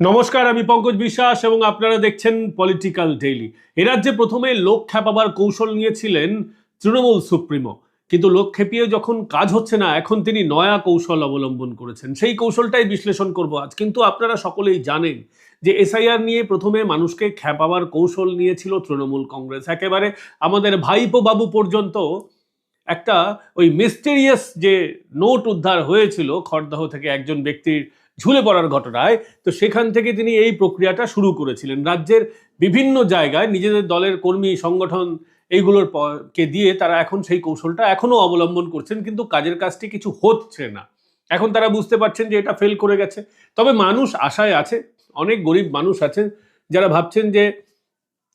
নমস্কার, আমি পঙ্কজ বিশ্বাস এবং আপনারা দেখছেন পলিটিক্যাল ডেইলি এ রাজ্যে প্রথমে লোক খ্যাপাবার কৌশল নিয়েছিলেন তৃণমূল সুপ্রিমো। কিন্তু লোক খেপিয়ে যখন কাজ হচ্ছে না, এখন তিনি নয়া কৌশল অবলম্বন করেছেন। সেই কৌশলটাই বিশ্লেষণ করব আজ। কিন্তু আপনারা সকলেই জানেন যে এসআইআর নিয়ে প্রথমে মানুষকে খ্যাপাবার কৌশল নিয়েছিল তৃণমূল কংগ্রেস। একেবারে আমাদের ভাইপো বাবু পর্যন্ত একটা ওই মিস্টেরিয়াস যে নোট উদ্ধার হয়েছিল, খড়দহ থেকে একজন ব্যক্তির ঝুলে পড়ার ঘটনায়, তো সেখান থেকে তিনি এই প্রক্রিয়াটা শুরু করেছিলেন। রাজ্যের বিভিন্ন জায়গায় নিজেদের দলের কর্মী, সংগঠন এইগুলোর কে দিয়ে তারা এখন সেই কৌশলটা এখনও অবলম্বন করছেন, কিন্তু কাজের কাজটি কিছু হচ্ছে না। এখন তারা বুঝতে পারছেন যে এটা ফেল করে গেছে। তবে মানুষ আশায় আছে, অনেক গরিব মানুষ আছেন, যারা ভাবছেন যে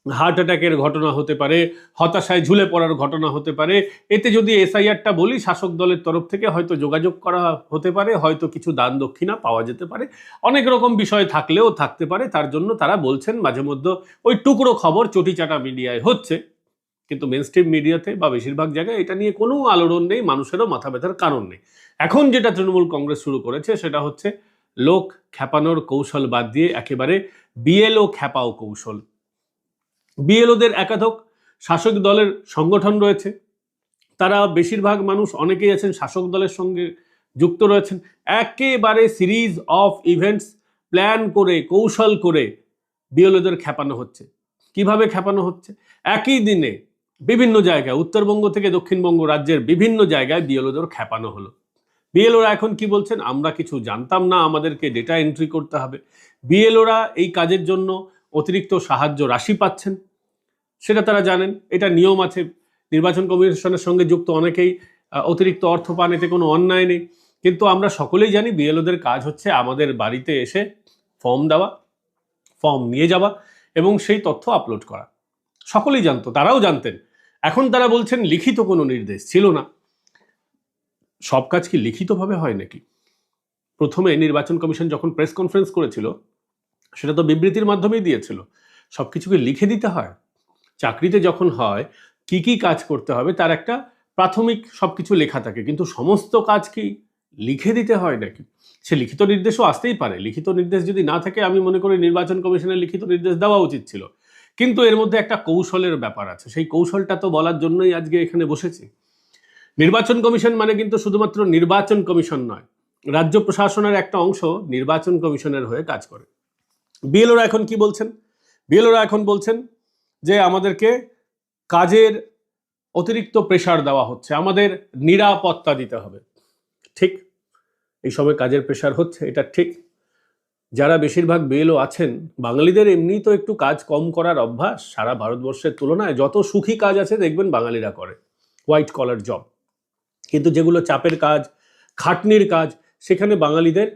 হার্ট অ্যাটাকের ঘটনা হতে পারে, হতাশায় ঝুলে পড়ার ঘটনা হতে পারে। এতে যদি এসআইআরটা বলি, শাসক দলের তরফ থেকে হয়তো যোগাযোগ করা হতে পারে, হয়তো কিছু দান দক্ষিণা পাওয়া যেতে পারে। অনেক রকম বিষয় থাকলেও থাকতে পারে, তার জন্য তারা বলছেন মাঝে মধ্যে ওই টুকরো খবর চটিচাটা মিডিয়ায় হচ্ছে। কিন্তু মেন স্ট্রিম মিডিয়াতে বা বেশিরভাগ জায়গায় এটা নিয়ে কোনো আলোড়ন নেই, মানুষেরও মাথা ব্যথার কারণ নেই। এখন যেটা তৃণমূল কংগ্রেস শুরু করেছে, সেটা হচ্ছে লোক খ্যাপানোর কৌশল বাদ দিয়ে একেবারে বিএলও খ্যাপাও কৌশল। বিএলওদের একাধক শাসক দলের সংগঠন রয়েছে। তারা বেশিরভাগ মানুষ অনেকেই আছেন শাসক দলের সঙ্গে যুক্ত রয়েছেন। একেবারে সিরিজ অফ ইভেন্টস প্ল্যান করে, কৌশল করে বিএলওদের খ্যাপানো হচ্ছে। কীভাবে খ্যাপানো হচ্ছে? একই দিনে বিভিন্ন জায়গায়, উত্তরবঙ্গ থেকে দক্ষিণবঙ্গ রাজ্যের বিভিন্ন জায়গায় বিএলওদের খ্যাপানো হলো। বিএলওরা এখন কি বলছেন? আমরা কিছু জানতাম না, আমাদেরকে ডেটা এন্ট্রি করতে হবে। বিএলওরা এই কাজের জন্য অতিরিক্ত সাহায্য রাশি পাচ্ছেন। সেটা তারা জানেন। এটা নিয়ম আছে। নির্বাচন কমিশনের সঙ্গে যুক্ত অনেকেই অতিরিক্ত অর্থ পান, এতে কোনো অন্যায় নেই। কিন্তু আমরা সকলেই জানি বিএলওদের কাজ হচ্ছে আমাদের বাড়িতে এসে ফর্ম দেওয়া, ফর্ম নিয়ে যাওয়া এবং সেই তথ্য আপলোড করা। সকলেই জানতো, তারাও জানতেন। এখন তারা বলছেন, লিখিত কোনো নির্দেশ ছিল না। সব কাজ কি লিখিতভাবে হয় নাকি? প্রথমে নির্বাচন কমিশন যখন প্রেস কনফারেন্স করেছিল সেটা তো বিবৃতির মাধ্যমেই দিয়েছিল। সব কিছুকে লিখে দিতে হয়। চাকরিতে যখন হয়, কি কি কাজ করতে হবে তার একটা প্রাথমিক সব কিছু লেখা থাকে। কিন্তু সমস্ত কাজ কি লিখে দিতে হয় নাকি? সে লিখিত নির্দেশও আসতেই পারে। লিখিত নির্দেশ যদি না থাকে, আমি মনে করি নির্বাচন কমিশনের লিখিত নির্দেশ দেওয়া উচিত ছিল। কিন্তু এর মধ্যে একটা কৌশলের ব্যাপার আছে। সেই কৌশলটা তো বলার জন্যই আজকে এখানে বসেছি। নির্বাচন কমিশন মানে কিন্তু শুধুমাত্র নির্বাচন কমিশন নয়, রাজ্য প্রশাসনের একটা অংশ নির্বাচন কমিশনের হয়ে কাজ করে। বিএলওরা এখন কি বলছেন? বিএলওরা এখন বলছেন যে আমাদেরকে কাজের অতিরিক্ত প্রেশার দেওয়া হচ্ছে, আমাদের নিরাপত্তা দিতে হবে। ঠিক, এই সময় কাজের প্রেশার হচ্ছে, এটা ঠিক। যারা বেশিরভাগ বেলও আছেন, বাঙালিদের এমনি তো একটু কাজ কম করার অভ্যাস, সারা ভারতবর্ষের তুলনায় যত সুখী কাজ আছে দেখবেন বাঙালিরা করে হোয়াইট কলার জব কিন্তু যেগুলো চাপের কাজ, খাটনির কাজ, সেখানে বাঙালিদের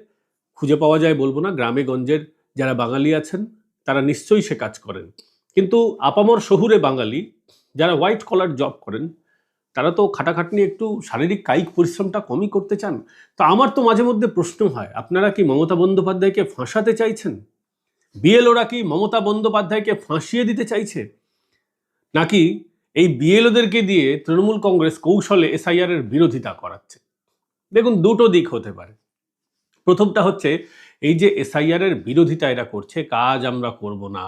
খুঁজে পাওয়া যায় বলব না, গ্রামে গঞ্জের যারা বাঙালি আছেন, তারা নিশ্চয়ই সে কাজ করেন। কিন্তু আপামর শহুরে বাঙালি যারা হোয়াইট কলার জব করেন, তারা তো খাটাখাটনি একটু শারীরিক কায়িক পরিশ্রমটা কমই করতে চান। তো আমার তো মাঝে মধ্যে প্রশ্ন হয়, আপনারা কি মমতা বন্দ্যোপাধ্যায়কে ফাঁসাতে চাইছেন? বিএলওরা কি মমতা বন্দ্যোপাধ্যায়কে ফাঁসিয়ে দিতে চাইছে? নাকি এই বিএলওদেরকে দিয়ে তৃণমূল কংগ্রেস কৌশলে এসআইআর এর বিরোধিতা করাচ্ছে? দেখুন, দুটো দিক হতে পারে। প্রথমটা হচ্ছে এই যে এসআইআর এর বিরোধিতা এরা করছে, কাজ আমরা করব না।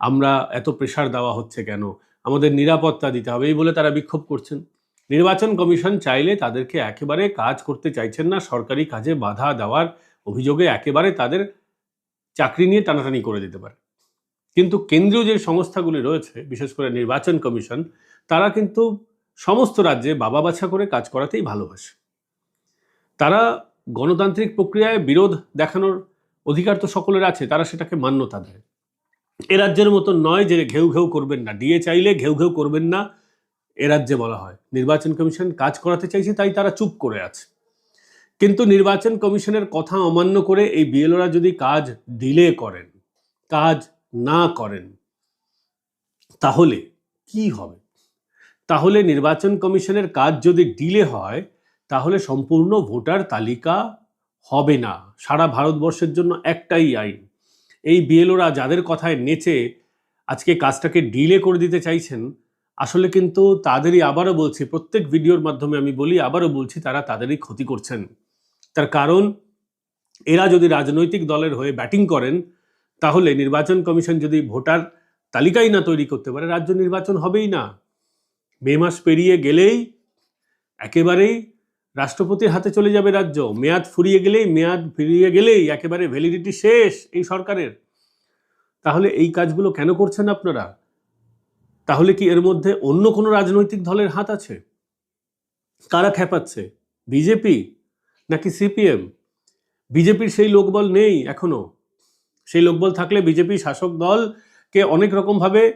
আমরা এত প্রেশার দেওয়া হচ্ছে কেন? আমাদের নিরাপত্তা দিতে হবে, এই বলে তারা বিক্ষোভ করছেন। নির্বাচন কমিশন চাইলে তাদেরকে একেবারে কাজ করতে চাইছেন না, সরকারি কাজে বাধা দেওয়ার অভিযোগে একেবারে তাদের চাকরি নিয়ে টানাটানি করে দিতে পারে। কিন্তু কেন্দ্রীয় যে সংস্থাগুলি রয়েছে, বিশেষ করে নির্বাচন কমিশন, তারা কিন্তু সমস্ত রাজ্যে বাবা বাছা করে কাজ করাতেই ভালোবাসে। তারা গণতান্ত্রিক প্রক্রিয়ায় বিরোধ দেখানোর অধিকার তো সকলের আছে, তারা সেটাকে মান্যতা দেয় এ রাজ্যের মতো নয় যে ঘেউ ঘেউ করবেন না। ডিএ চাইলে ঘেউ ঘেউ করবেন না, এ রাজ্যে বলা হয়। নির্বাচন কমিশন কাজ করাতে চাইছে, তাই তারা চুপ করে আছে। কিন্তু নির্বাচন কমিশনের কথা অমান্য করে এই বিএলওরা যদি কাজ ডিলে করেন, কাজ না করেন, তাহলে কি হবে? তাহলে নির্বাচন কমিশনের কাজ যদি ডিলে হয় তাহলে সম্পূর্ণ ভোটার তালিকা হবে না। সারা ভারতবর্ষের জন্য একটাই আইন। এই বিএলওরা যাদের কথায় নেচে আজকে কাজটাকে ডিলে করে দিতে চাইছেন, আসলে কিন্তু তাদেরই আবারও বলছি, প্রত্যেক ভিডিওর মাধ্যমে আমি বলি, আবারও বলছি, তারা তাদেরই ক্ষতি করছেন। তার কারণ, এরা যদি রাজনৈতিক দলের হয়ে ব্যাটিং করেন, তাহলে নির্বাচন কমিশন যদি ভোটার তালিকাই না তৈরি করতে পারে, রাজ্য নির্বাচন হবেই না। মে মাস পেরিয়ে গেলেই একেবারেই রাষ্ট্রপতির হাতে চলে যাবে রাজ্য। মেয়াদ ফুরিয়ে গেলেই, মেয়াদ ফিরিয়ে গেলেই একেবারে ভ্যালিডিটি শেষ এই সরকারের। তাহলে এই কাজগুলো কেন করছেন আপনারা? তাহলে কি এর মধ্যে অন্য কোনো রাজনৈতিক দলের হাত আছে? কারা খেপাচ্ছে? বিজেপি নাকি সিপিএম? বিজেপির সেই লোকবল নেই এখনও। সেই লোকবল থাকলে বিজেপি শাসক দলকে অনেক রকমভাবে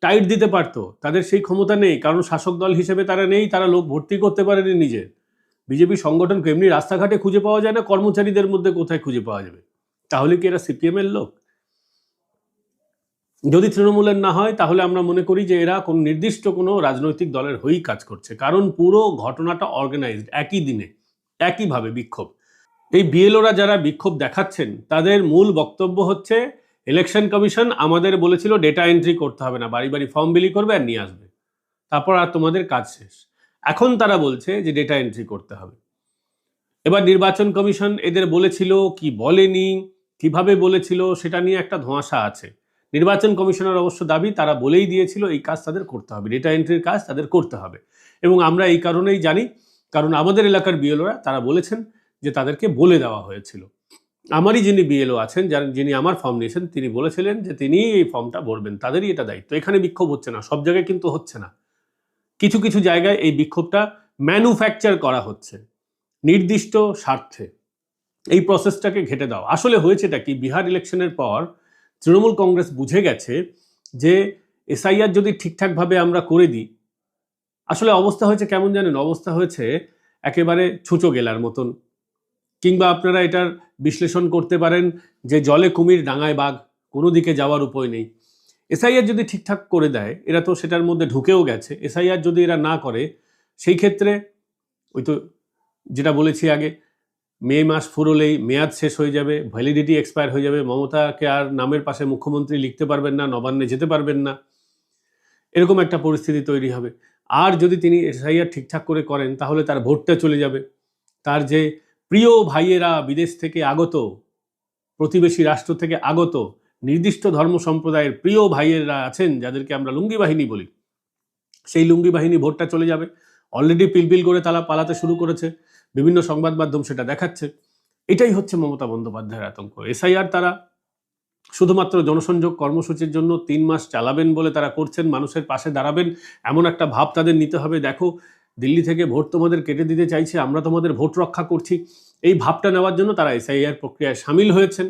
টাইট দিতে পারতো। তাদের সেই ক্ষমতা নেই। কারণ শাসক দল হিসেবে তারা নেই, তারা লোক ভর্তি করতে পারেনি নিজে। বিজেপি সংগঠনকে এমনি রাস্তাঘাটে খুঁজে পাওয়া যায় না, কর্মচারীদের মধ্যে কোথায় খুঁজে পাওয়া যাবে? তাহলে কি এরা সিপিএম এর লোক? যদি তৃণমূলের না হয়, তাহলে আমরা মনে করি যে এরা কোন নির্দিষ্ট কোনো রাজনৈতিক দলের হয়েই কাজ করছে। কারণ পুরো ঘটনাটা অর্গানাইজড একই দিনে, একইভাবে বিক্ষোভ। এই বিএলওরা যারা বিক্ষোভ দেখাচ্ছেন, তাদের মূল বক্তব্য হচ্ছে ইলেকশন কমিশন আমাদের বলেছিল ডেটা এন্ট্রি করতে হবে না, বাড়ি বাড়ি ফর্ম বিলি করবে আর নিয়ে আসবে। তারপর আর তোমাদের কাজ শেষ। এখন তারা বলছে যে ডেটা এন্ট্রি করতে হবে। এবার নির্বাচন কমিশন এদের বলেছিল, কি বলেনি, কীভাবে বলেছিল, সেটা নিয়ে একটা ধোঁয়াশা আছে। নির্বাচন কমিশনের অবশ্য দাবি, তারা বলেই দিয়েছিল, এই কাজ তাদের করতে হবে ডেটা এন্ট্রির কাজ তাদের করতে হবে। এবং আমরা এই কারণেই জানি, কারণ আমাদের এলাকার বিএলওরা, তারা বলেছেন যে তাদেরকে বলে দেওয়া হয়েছিল। আমারই যিনি বিএলও আছেন, যার, যিনি আমার ফর্ম নিয়েছেন তিনি বলেছিলেন যে তিনি এই ফর্মটা ভরবেন, তাদেরই এটা দায়িত্ব। এখানে বিক্ষোভ হচ্ছে না, সব জায়গায় কিন্তু হচ্ছে না। কিছু কিছু জায়গায় এই বিক্ষোভটা ম্যানুফ্যাকচার করা হচ্ছে। নির্দিষ্ট স্বার্থে। এই প্রসেসটাকে ঘেটে দাও আসলে হয়েছেটা কি? বিহার ইলেকশনের পর তৃণমূল কংগ্রেস বুঝে গেছে যে এসআইআর যদি ঠিকঠাকভাবে আমরা করে দিই, আসলে অবস্থা হয়েছে কেমন জানেন? অবস্থা হয়েছে একেবারে ছুঁচো গেলার মতন। কিংবা আপনারা এটার বিশ্লেষণ করতে পারেন যে জলে কুমির ডাঙায় বাঘ কোনো দিকে যাওয়ার উপায় নেই। এসআইআর যদি ঠিকঠাক করে দেয়, এরা তো সেটার মধ্যে ঢুকেও গেছে, এসআইআর যদি এরা না করে, সেই ক্ষেত্রে ওই তো যেটা বলেছি আগে, মে মাস ফুরলেই মেয়াদ শেষ হয়ে যাবে ভ্যালিডিটি এক্সপায়ার হয়ে যাবে, মমতাকে আর নামের পাশে মুখ্যমন্ত্রী লিখতে পারবেন না, নবান্নে যেতে পারবেন না, এরকম একটা পরিস্থিতি তৈরি হবে। আর যদি তিনি এসআইআর ঠিকঠাক করে করেন, তাহলে তার ভোটটা চলে যাবে। তার যে প্রিয় ভাইয়েরা বিদেশ থেকে আগত, প্রতিবেশী রাষ্ট্র থেকে আগত নির্দিষ্ট ধর্ম সম্প্রদায়ের প্রিয় ভাইয়েরা আছেন, যাদেরকে আমরা লুঙ্গি বাহিনী বলি, সেই লুঙ্গি বাহিনী ভোটটা চলে যাবে। অলরেডি পিলপিল করে তারা পালাতে শুরু করেছে, বিভিন্ন সংবাদ মাধ্যম সেটা দেখাচ্ছে। এটাই হচ্ছে মমতা বন্দ্যোপাধ্যায়ের আতঙ্ক। এসআইআর তারা শুধুমাত্র জনসংযোগ কর্মসূচির জন্য তিন মাস চালাবেন বলে তারা করছেন, মানুষের পাশে দাঁড়াবেন, এমন একটা ভাব তাদের নিতে হবে। দেখো, দিল্লি থেকে ভোট তোমাদের কেটে দিতে চাইছে, আমরা তোমাদের ভোট রক্ষা করছি। এই ভাবটা নেওয়ার জন্য তারা এসআইআর প্রক্রিয়ায় সামিল হয়েছেন।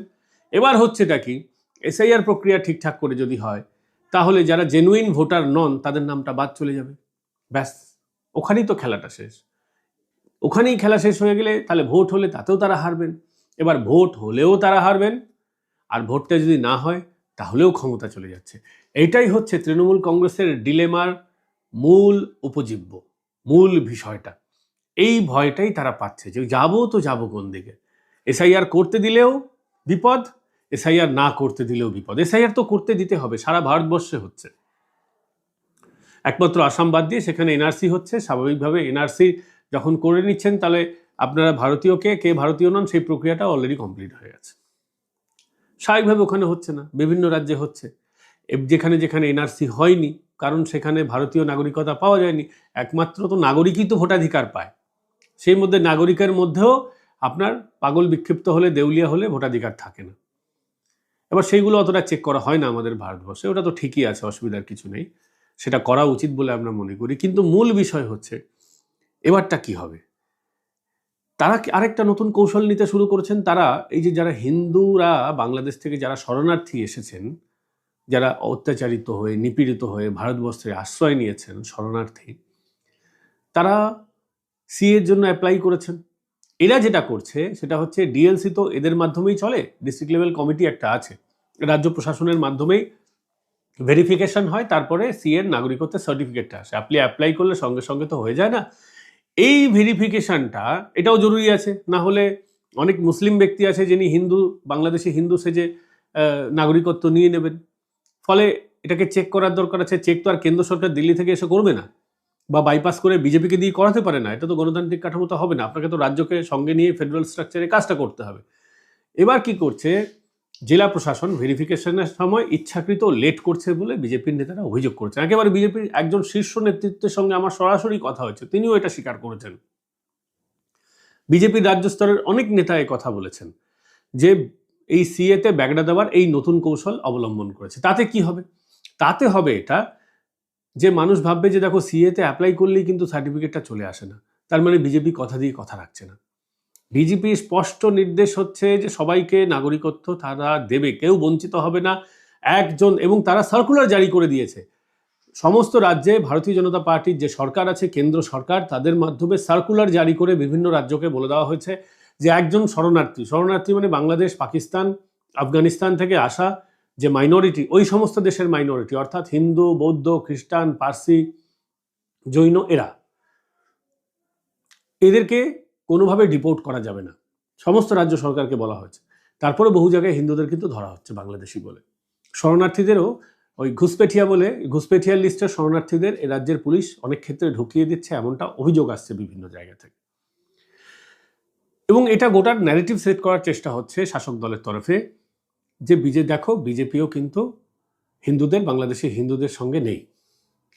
এবার হচ্ছেটা কি? এসআইআর প্রক্রিয়া ঠিকঠাক করে যদি হয়, তাহলে যারা জেনুইন ভোটার নন, তাদের নামটা বাদ চলে যাবে। ব্যাস, ওখানেই তো খেলাটা শেষ। ওখানেই খেলা শেষ হয়ে গেলে তাহলে ভোট হলে তাতেও তারা হারবেন। এবার ভোট হলেও তারা হারবেন, আর ভোটটা যদি না হয়, তাহলেও ক্ষমতা চলে যাচ্ছে। এটাই হচ্ছে তৃণমূল কংগ্রেসের ডিলেমার মূল উপজীব্য, মূল বিষয়টা। এই ভয়টাই তারা পাচ্ছে যে যাব তো যাব কোন দিকে। এসআইআর করতে দিলেও বিপদ এসআইআর না করতে দিলেও বিপদ। এসআইআর তো করতে দিতে হবে, সারা ভারতবর্ষে হচ্ছে। একমাত্র আসাম বাদ দিয়ে সেখানে এনআরসি হচ্ছে, স্বাভাবিকভাবে এনআরসি যখন করে নিচ্ছেন, তাহলে আপনারা ভারতীয় কে কে ভারতীয় নন, সেই প্রক্রিয়াটা অলরেডি কমপ্লিট হয়ে গেছে। স্বাভাবিকভাবে ওখানে হচ্ছে না, বিভিন্ন রাজ্যে হচ্ছে। যেখানে যেখানে এনআরসি হয়নি, কারণ সেখানে ভারতীয় নাগরিকতা পাওয়া যায়নি, একমাত্র তো নাগরিকই তো ভোটাধিকার পায়। সেই মধ্যে নাগরিকের মধ্যেও আপনার পাগল বিক্ষিপ্ত হলে, দেউলিয়া হলে ভোটাধিকার থাকে না। এবার সেইগুলো অতটা চেক করা হয় না আমাদের ভারতবর্ষে, ওটা তো ঠিকই আছে, অসুবিধার কিছু নেই। সেটা করা উচিত বলে আমরা মনে করি। কিন্তু মূল বিষয় হচ্ছে, এবারটা কি হবে? তারা আরেকটা নতুন কৌশল নিতে শুরু করেছেন? তারা এই যে যারা হিন্দুরা বাংলাদেশ থেকে যারা শরণার্থী এসেছেন, যারা অত্যাচারিত হয়ে, নিপীড়িত হয়ে ভারতবর্ষে আশ্রয় নিয়েছেন শরণার্থী, তারা সিএর জন্য অ্যাপ্লাই করেছেন। এরা যেটা করছে, সেটা হচ্ছে ডিএলসি তো এদের মাধ্যমেই চলে ডিস্ট্রিক্ট লেভেল কমিটি একটা আছে। রাজ্য প্রশাসনের মাধ্যমেই ভেরিফিকেশন হয়, তারপরে সি এর নাগরিকত্বের সার্টিফিকেটটা আসে। আপনি অ্যাপ্লাই করলে সঙ্গে সঙ্গে তো হয়ে যায় না। এই ভেরিফিকেশনটা এটাও জরুরি আছে। না হলে অনেক মুসলিম ব্যক্তি আছে যিনি হিন্দু, বাংলাদেশি হিন্দু সেজে নাগরিকত্ব নিয়ে নেবেন। ফলে এটাকে চেক করার দরকার আছে। চেক তো আর কেন্দ্র সরকার দিল্লি থেকে এসে করবে না। বা বাইপাস করে বিজেপিকে দিয়ে করাতে পারে না, এটা তো গণতান্ত্রিক কাঠামোতে হবে না। আপনাকে তো রাজ্যকে সঙ্গে নিয়ে ফেডারেল স্ট্রাকচারে কাজটা করতে হবে। এবার কি করছে? জেলা প্রশাসন ভেরিফিকেশনের সময় ইচ্ছাকৃত লেট করছে বলে বিজেপির নেতারা অভিযোগ করেছেন। একেবারে বিজেপির একজন শীর্ষ নেতৃত্বের সঙ্গে আমার সরাসরি কথা হয়েছে, তিনিও এটা স্বীকার করেছেন। বিজেপির রাজ্য স্তরের অনেক নেতা কথা বলেছেন যে এই সিএতে ব্যাগড়া দেওয়ার এই নতুন কৌশল অবলম্বন করেছে। তাতে কি হবে? তাতে হবে এটা যে মানুষ ভাববে যে দেখো সিএতে অ্যাপ্লাই করলেই কিন্তু সার্টিফিকেটটা চলে আসে না। তার মানে বিজেপি কথা দিয়ে কথা রাখছে না। বিজেপি স্পষ্ট নির্দেশ হচ্ছে যে সবাইকে নাগরিকত্ব তারা দেবে, কেউ বঞ্চিত হবে না। একজন এবং তারা সার্কুলার জারি করে দিয়েছে। সমস্ত রাজ্যে ভারতীয় জনতা পার্টির যে সরকার আছে, কেন্দ্র সরকার, তাদের মাধ্যমে সার্কুলার জারি করে বিভিন্ন রাজ্যকে বলে দেওয়া হয়েছে যে একজন শরণার্থী শরণার্থী মানে বাংলাদেশ, পাকিস্তান, আফগানিস্তান থেকে আসা যে মাইনরিটি ওই সমস্ত দেশের মাইনরিটি অর্থাৎ হিন্দু, বৌদ্ধ, খ্রিস্টান, পার্সি, জৈন, এরা, এদেরকে কোনোভাবে ডিপোর্ট করা যাবে না। সমস্ত রাজ্য সরকারকে বলা হয়েছে। তারপরে বহু জায়গায় হিন্দুদের কিন্তু ধরা হচ্ছে বাংলাদেশি বলে। শরণার্থীদেরও ওই ঘুসপেঠিয়া বলে, ঘুসপেঠিয়ার লিস্টের শরণার্থীদের এ রাজ্যের পুলিশ অনেক ক্ষেত্রে ঢুকিয়ে দিচ্ছে, এমনটা অভিযোগ আসছে বিভিন্ন জায়গা থেকে। এবং এটা গোটার ন্যারেটিভ সেট করার চেষ্টা হচ্ছে শাসক দলের তরফে। যে বিজে, দেখো, বিজেপিও কিন্তু হিন্দুদের বাংলাদেশের হিন্দুদের সঙ্গে নেই।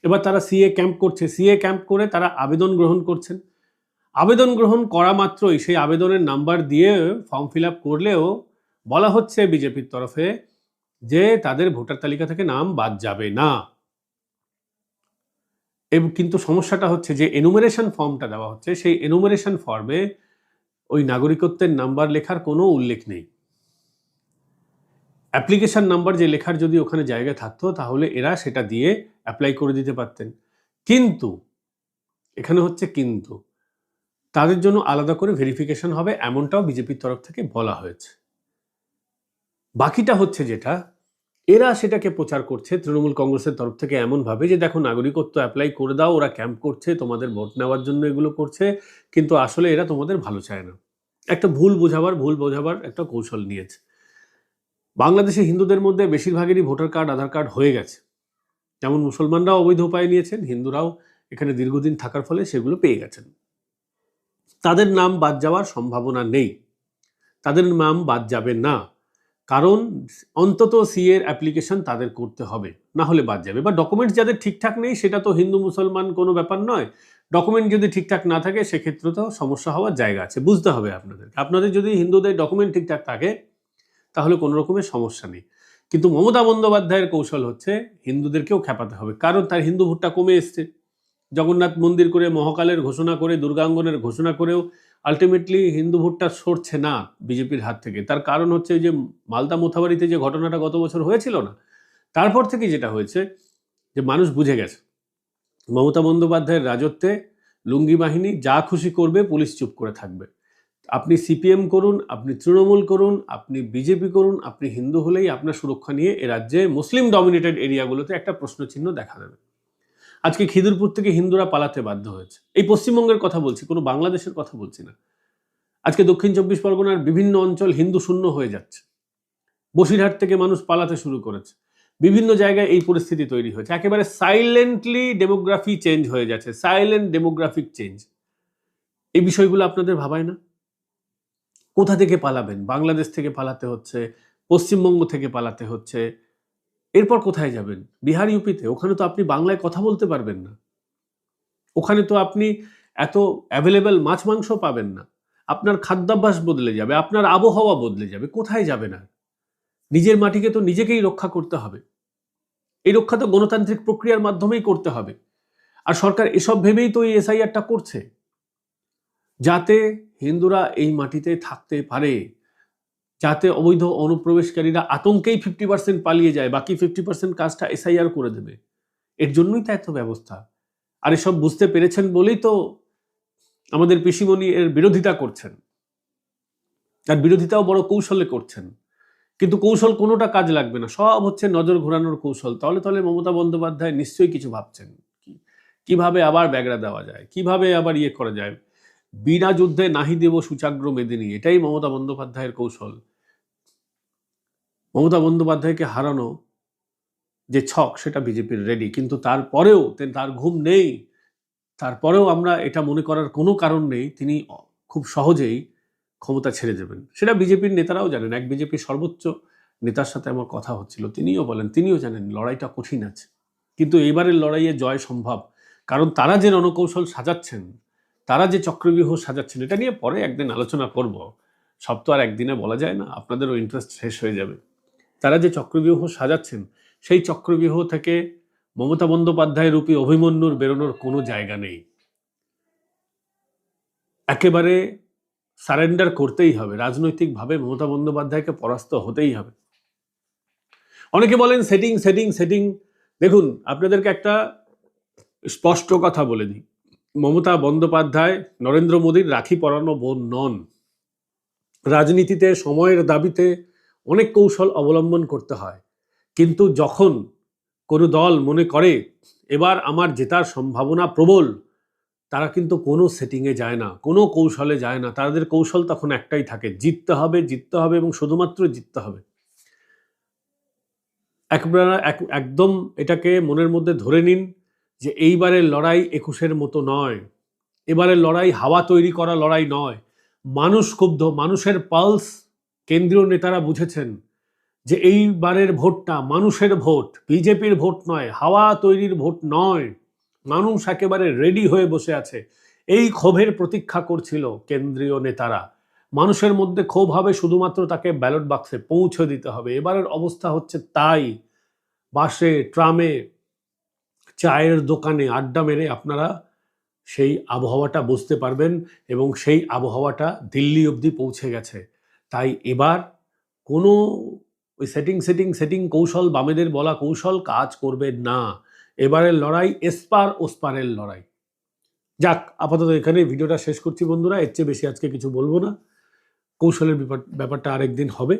এবার তারা সিএ ক্যাম্প করছে। সিএ ক্যাম্প করে তারা আবেদন গ্রহণ করছেন। আবেদন গ্রহণ করা মাত্রই সেই আবেদনের নাম্বার দিয়ে ফর্ম ফিল করলেও বলা হচ্ছে বিজেপির তরফে যে তাদের ভোটার তালিকা থেকে নাম বাদ যাবে না। কিন্তু সমস্যাটা হচ্ছে যে এনুমারেশন ফর্মটা দেওয়া হচ্ছে। সেই এনুমারেশন ফর্মে ওই নাগরিকত্বের নাম্বার লেখার কোনো উল্লেখ নেই। অ্যাপ্লিকেশন নাম্বার যে লেখার যদি ওখানে জায়গা থাকতো, তাহলে এরা সেটা দিয়ে অ্যাপ্লাই করে দিতে পারতেন। কিন্তু, এখানে হচ্ছে কিন্তু, তাদের জন্য আলাদা করে ভেরিফিকেশন হবে এমনটাও বিজেপির তরফ থেকে বলা হয়েছে। বাকিটা হচ্ছে যেটা, এরা সেটাকে প্রচার করছে তৃণমূল কংগ্রেসের তরফ থেকে এমনভাবে যে দেখো, নাগরিকত্ব অ্যাপ্লাই করে দাও, ওরা ক্যাম্প করছে, তোমাদের ভোট নেওয়ার জন্য এগুলো করছে, কিন্তু আসলে এরা তোমাদের ভালো চায় না। একটা ভুল বোঝাবার ভুল বোঝাবার একটা কৌশল নিয়েছে। বাংলাদেশে হিন্দুদের মধ্যে বেশিরভাগেরই ভোটার কার্ড, আধার কার্ড হয়ে গেছে। যেমন মুসলমানরাও অবৈধ উপায় নিয়েছেন, হিন্দুরাও এখানে দীর্ঘদিন থাকার ফলে সেগুলো পেয়ে গেছেন। তাদের নাম বাদ যাওয়ার সম্ভাবনা নেই। তাদের নাম বাদ যাবে না। কারণ অন্তত সি এর অ্যাপ্লিকেশন তাদের করতে হবে। না হলে বাদ যাবে। বা ডকুমেন্টস যাদের ঠিকঠাক নেই, সেটা তো হিন্দু, মুসলমান কোনো ব্যাপার নয়। ডকুমেন্ট যদি ঠিকঠাক না থাকে, সেক্ষেত্রে তো সমস্যা হওয়ার জায়গা আছে। বুঝতে হবে আপনাদের আপনাদের যদি হিন্দুদের ডকুমেন্ট ঠিকঠাক থাকে তাহলে কোনো রকমের সমস্যা নেই। কিন্তু মমতা বন্দ্যোপাধ্যায়ের কৌশল হচ্ছে হিন্দুদেরকেও খেপাতে হবে। কারণ তার হিন্দু ভোটটা কমে এসছে। জগন্নাথ মন্দির করে মহাকালের ঘোষণা করে, দুর্গাঙ্গনের ঘোষণা করেও আলটিমেটলি হিন্দু ভোটটা সরছে না বিজেপির হাত থেকে। তার কারণ হচ্ছে ওই যে মালদা মোথাবাড়িতে যে ঘটনাটা গত বছর হয়েছিল না, তারপর থেকে যেটা হয়েছে যে মানুষ বুঝে গেছে। মমতা বন্দ্যোপাধ্যায়ের রাজত্বে লুঙ্গি বাহিনী যা খুশি করবে পুলিশ চুপ করে থাকবে। আপনি সিপিএম করুন, আপনি তৃণমূল করুন, আপনি বিজেপি করুন, আপনি হিন্দু হলেই আপনার সুরক্ষা নিয়ে এ রাজ্যে মুসলিম ডমিনেটেড এরিয়াগুলোতে একটা প্রশ্নচিহ্ন দেখা দেবে। আজকে খিদিরপুর থেকে হিন্দুরা পালাতে বাধ্য হয়েছে। এই পশ্চিমবঙ্গের কথা বলছি, কোনো বাংলাদেশের কথা বলছি না। আজকে দক্ষিণ চব্বিশ পরগনার বিভিন্ন অঞ্চল হিন্দু শূন্য হয়ে যাচ্ছে। বসিরহাট থেকে মানুষ পালাতে শুরু করেছে। বিভিন্ন জায়গায় এই পরিস্থিতি তৈরি হয়েছে। একেবারে সাইলেন্টলি ডেমোগ্রাফি চেঞ্জ হয়ে যাচ্ছে। সাইলেন্ট ডেমোগ্রাফিক চেঞ্জ এই বিষয়গুলো আপনাদের ভাবায় না? কোথা থেকে পালাবেন? বাংলাদেশ থেকে পালাতে হচ্ছে, পশ্চিমবঙ্গ থেকে পালাতে হচ্ছে। এরপর কোথায় যাবেন? বিহার, ইউপিতে? ওখানে তো আপনি বাংলায় কথা বলতে পারবেন না। ওখানে তো আপনি এত অ্যাভেলেবেল মাছ, মাংস পাবেন না। আপনার খাদ্যাভ্যাস বদলে যাবে, আপনার আবহাওয়া বদলে যাবে, কোথায় যাবেন আর? নিজের মাটিকে তো নিজেকেই রক্ষা করতে হবে। এই রক্ষা তো গণতান্ত্রিক প্রক্রিয়ার মাধ্যমেই করতে হবে। আর সরকার এসব ভেবেই তো এই এসআইআরটা করছে। যাতে হিন্দুরা এই মাটিতে থাকতে পারে, যাতে অবৈধ অনুপ্রবেশকারীরা আতঙ্কেই ফিফটি পার্সেন্ট পালিয়ে যায়, বাকি ফিফটি পার্সেন্ট কাজটা এসআইআর করে দেবে। এর জন্যই তো এত ব্যবস্থা। আর এসব বুঝতে পেরেছেন বলেই তো আমাদের পিসিমণি এর বিরোধিতা করছেন। তার বিরোধিতাও বড় কৌশলে করছেন। কিন্তু কৌশল কোনোটা কাজ লাগবে না, সব হচ্ছে নজর ঘোরানোর কৌশল। তাহলে তাহলে মমতা বন্দ্যোপাধ্যায় নিশ্চয়ই কিছু ভাবছেন। কীভাবে আবার ব্যাগরা দেওয়া যায়, কীভাবে আবার ইয়ে করা যায়? বিনা যুদ্ধে নাহি দেব সুচাগ্র মেদিনী। এটাই মমতা বন্দ্যোপাধ্যায়ের কৌশল। মমতা বন্দ্যোপাধ্যায়কে হারানো যে ছক, সেটা বিজেপির রেডি। কিন্তু তারপরেও তার ঘুম নেই। তারপরেও আমরা এটা মনে করার কোনো কারণ নেই, তিনি খুব সহজেই ক্ষমতা ছেড়ে দেবেন। সেটা বিজেপির নেতারাও জানেন। এক বিজেপির সর্বোচ্চ নেতার সাথে আমার কথা হচ্ছিল। তিনিও বলেন, তিনিও জানেন লড়াইটা কঠিন আছে। কিন্তু এবারের লড়াইয়ে জয় সম্ভব। কারণ তারা যে রণকৌশল সাজাচ্ছেন তারা যে চক্রব্যূহ সাজাচ্ছেন, এটা নিয়ে পরে একদিন আলোচনা করব। সব তো আর একদিনে বলা যায় না, আপনাদেরও ইন্টারেস্ট শেষ হয়ে যাবে। তারা যে চক্রব্যূহ সাজাচ্ছেন, সেই চক্রব্যূহ থেকে মমতা বন্দ্যোপাধ্যায় রূপী অভিমন্যুর বেরোনোর কোনো জায়গা নেই। একেবারে সারেন্ডার করতেই হবে, রাজনৈতিকভাবে মমতা বন্দ্যোপাধ্যায়কে পরাস্ত হতেই হবে। অনেকে বলেন সেটিং সেটিং সেটিং দেখুন, আপনাদেরকে একটা স্পষ্ট কথা বলে দিই। মমতা বন্দ্যোপাধ্যায়, নরেন্দ্র মোদীর রাখি পরানো বোন নন। রাজনীতিতে, সময়ের দাবিতে অনেক কৌশল অবলম্বন করতে হয়। কিন্তু যখন কোনো দল মনে করে, এবার আমার জেতার সম্ভাবনা প্রবল, তারা কিন্তু কোনো সেটিংয়ে যায় না, কোনো কৌশলে যায় না। তাদের কৌশল তখন একটাই থাকে, জিততে হবে জিততে হবে এবং শুধুমাত্র জিততে হবে। একবার, এক- একদম এটাকে মনের মধ্যে ধরে নিন যে এইবারের লড়াই একুশের মতো নয়। এবারের লড়াই হাওয়া তৈরি করা লড়াই নয়। মানুষ ক্ষুব্ধ, মানুষের পালস কেন্দ্রীয় নেতারা বুঝেছেন যে এইবারের ভোটটা মানুষের ভোট, বিজেপির ভোট নয়, হাওয়া তৈরির ভোট নয়। মানুষ একেবারে রেডি হয়ে বসে আছে। এই ক্ষোভের প্রতীক্ষা করছিল কেন্দ্রীয় নেতারা। মানুষের মধ্যে ক্ষোভ হবে শুধুমাত্র তাকে ব্যালট বাক্সে পৌঁছে দিতে হবে। এবারের অবস্থা হচ্ছে তাই। বাসে, ট্রামে চায়ের দোকানে আড্ডা মেরে আপনারা সেই আবহাওয়াটা বুঝতে পারবেন এবং সেই আবহাওয়াটা দিল্লি অবধি পৌঁছে গেছে। তাই এবার কোনো ওই সেটিং সেটিং সেটিং কৌশল বামেদের বলা কৌশল কাজ করবে না। এবারের লড়াই এসপার ওসপারের লড়াই। যাক, আপাতত এখানে ভিডিওটা শেষ করছি বন্ধুরা, এর চেয়ে বেশি আজকে কিছু বলব না। কৌশলের ব্যাপার ব্যাপারটা আরেকদিন হবে।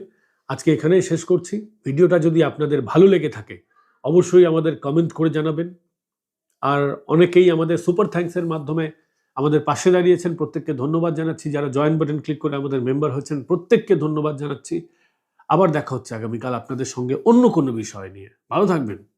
আজকে এখানেই শেষ করছি। ভিডিওটা যদি আপনাদের ভালো লেগে থাকে, অবশ্যই আমাদের কমেন্ট করে জানাবেন। আর অনেকেই আমাদের সুপার থ্যাঙ্কসের মাধ্যমে আমাদের পাশে দাঁড়িয়েছেন। প্রত্যেককে ধন্যবাদ জানাচ্ছি। যারা জয়েন বাটন ক্লিক করে আমাদের মেম্বার হয়েছেন, প্রত্যেককে ধন্যবাদ জানাচ্ছি। আবার দেখা হচ্ছে আগামীকাল আপনাদের সঙ্গে অন্য কোনো বিষয় নিয়ে। ভালো থাকবেন।